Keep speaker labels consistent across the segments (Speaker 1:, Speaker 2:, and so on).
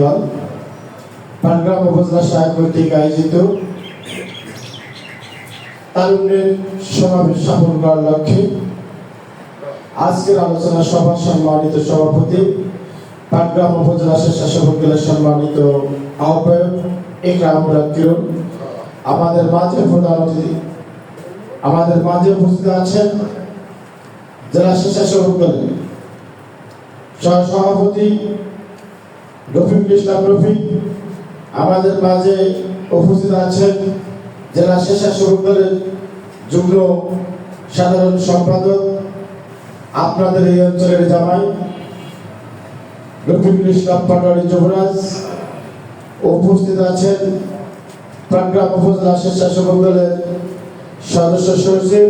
Speaker 1: দল পাটগ্রাম উপজেলা সহায়ক কর্তৃক আয়োজিত তারুণ্যের সমাবেশ সফল করার লক্ষ্যে আজকের আলোচনা সভা সম্মানিত সভাপতি পাটগ্রাম উপজেলা স্বেচ্ছাসেবক দলের সম্মানিত আহ্বায়ক ইকরামুল কিরণ। আমাদের মাঝে প্রধান অতিথি, আমাদের মাঝে উপস্থিত আছেন জেলা স্বেচ্ছাসেবক দলের সহ রফিকুল ইসলাম রফিক, আমাদের মাঝে উপস্থিত আছেন জেলা স্বেচ্ছাসেবক দলের যুগ্ম সাধারণ সম্পাদক, আপনাদের এই অঞ্চলের জামাই রফিকুল ইসলাম পাটোয়ারি যুবরাজ উপস্থিত আছেন পাটগ্রাম উপজেলা স্বেচ্ছাসেবক দলের সদস্য সচিব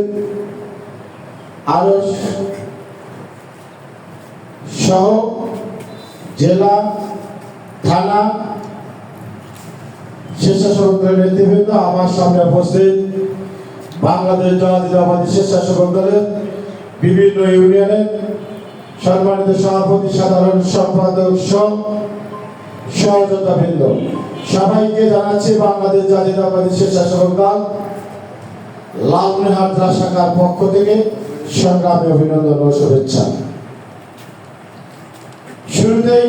Speaker 1: আরও সহ জেলা থানা স্বেচ্ছাসেবক নেতৃবৃন্দ আমার সামনে উপস্থিত বাংলাদেশ জাতীয়তাবাদী স্বেচ্ছাসেবক দলের বিভিন্ন ইউনিয়নের সম্মানিত সভাপতি, সাধারণ সম্পাদক, সহ সহযোদ্ধাবৃন্দ। সবাইকে জানাচ্ছি বাংলাদেশ জাতীয়তাবাদী স্বেচ্ছাসেবক দল, লালমনিরহাট জেলা শাখার পক্ষ থেকে সংগ্রামী অভিনন্দন ও শুভেচ্ছা। শুরুতেই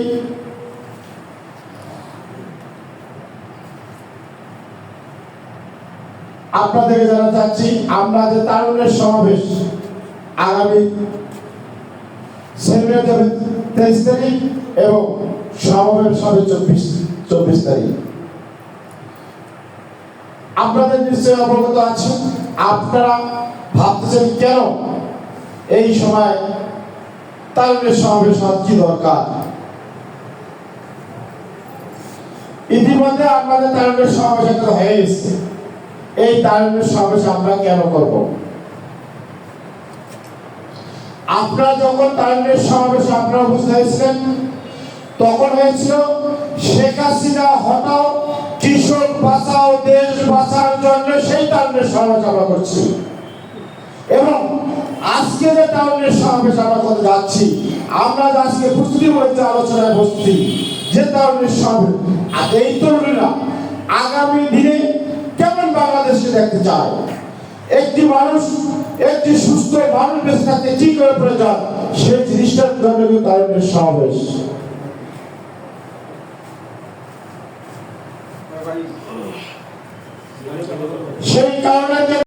Speaker 1: আপনাদেরকে জানাতে চাচ্ছি, আমরা যে তারুণের সমাবেশ আগামী হবে তেইশ তারিখ এবং সমাবেশ হবে চব্বিশ চব্বিশ তারিখ। আপনাদের নিশ্চয়ই অবগত আছে আপনারা ভাবতেছেন কেন এই সময় তারুণের সমাবেশ হওয়ার কি দরকার? ইতিমধ্যে আপনাদের তারুণের সমাবেশ একটা হয়ে গেছে এই তারুণের সমাবেশ আমরা কেন করব? আপনারা যখন তারুণের সমাবেশ আপনারা বুঝতে হয়েছিলেন তখন হয়েছিল শেখ হাসিনা হটাও কৃষক বাঁচাও, দেশ বাঁচার জন্য সেই তারুণের সমাবেশ আমরা করছি। এবং আজকে যে টাউনের সমাবেশ আমরা করতে যাচ্ছি, আমরা আজকে প্রস্তুতি বলতে আলোচনায় বসছি, যে টাউনের সমাবেশ এই তরুণীরা আগামী দিনে বাংলাদেশকে দেখতে চায় একটি মানুষ, একটি সুস্থ মানুষ বেঁচে থাকতে কি করে প্রয়োজন? সে জিনিসটার জন্য কিন্তু তাদের সমাবেশ। সেই কারণে